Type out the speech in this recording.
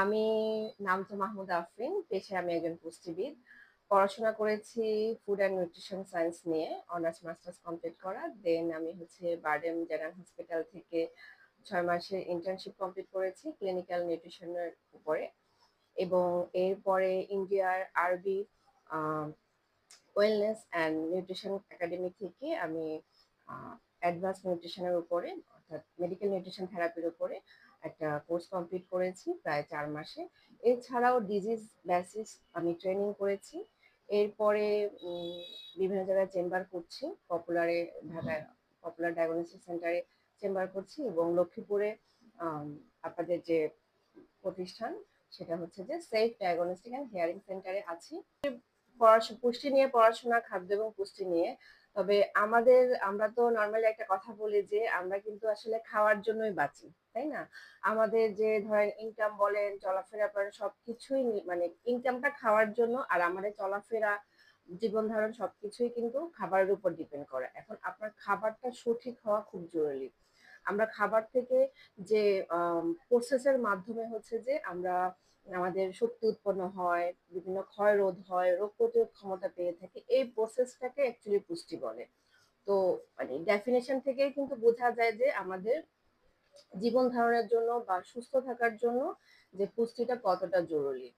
আমি নাম তো মাহমুদ আফরিন। পেশায় আমি একজন পুষ্টিবিদ। পড়াশোনা করেছি ফুড অ্যান্ড নিউট্রিশন সায়েন্স নিয়ে। অনার্স মাস্টার্স কমপ্লিট করা। দেন আমি হচ্ছে বারডেম জেনারেল হসপিটাল থেকে ছয় মাসের ইন্টার্নশিপ কমপ্লিট করেছি ক্লিনিক্যাল নিউট্রিশনের উপরে। এবং এরপরে ইন্ডিয়ার আরবি ওয়েলনেস অ্যান্ড নিউট্রিশন একাডেমি থেকে আমি অ্যাডভান্স নিউট্রিশন এর উপরে, অর্থাৎ মেডিকেল নিউট্রিশন থেরাপির উপরে একটা কোর্স কমপ্লিট করেছি প্রায় ৪ মাসে। এছাড়াও ডিজিজ বেসিস আমি ট্রেনিং করেছি। এরপরে বিভিন্ন জায়গায় চেম্বার করছি। পপুলারে ঢাকায় পপুলার ডায়াগনস্টিক সেন্টারে চেম্বার করছি এবং লক্ষ্মীপুরে আপনাদের যে প্রতিষ্ঠান, সেটা হচ্ছে যে সেফ ডায়াগনস্টিক অ্যান্ড হিয়ারিং সেন্টারে আছি। পড়াশ পুষ্টি নিয়ে পড়াশোনা, খাদ্য এবং পুষ্টি নিয়ে। তবে আমাদের আমরা তো নরমালি একটা কথা বলি যে আমরা কিন্তু আসলে খাওয়ার জন্যই বাঁচি। তাই না? আমাদের যে ধরেন ইনকাম বলেন, চলাফেরা করেন সবকিছুই মানে ইনকামটা খাওয়ার জন্য আর আমাদের চলাফেরা, জীবন ধারণ সবকিছুই কিন্তু খাবারের উপর ডিপেন্ড করে। এখন আপনার খাবারটা সঠিক হওয়া খুব জরুরি। আমরা খাবার থেকে যে আম প্রসেস মাধ্যমে হচ্ছে যে আমরা আমাদের শক্তি উৎপন্ন হয়, বিভিন্ন ক্ষয় রোধ হয়, রোগ প্রতিরোধ ক্ষমতা পেয়ে থাকি। এই প্রসেসটাকে অ্যাকচুয়ালি পুষ্টি বলে। তো মানে ডেফিনেশন থেকেই কিন্তু বোঝা যায় যে আমাদের জীবন ধারণের জন্য বা সুস্থ থাকার জন্য যে পুষ্টিটা কতটা জরুরি।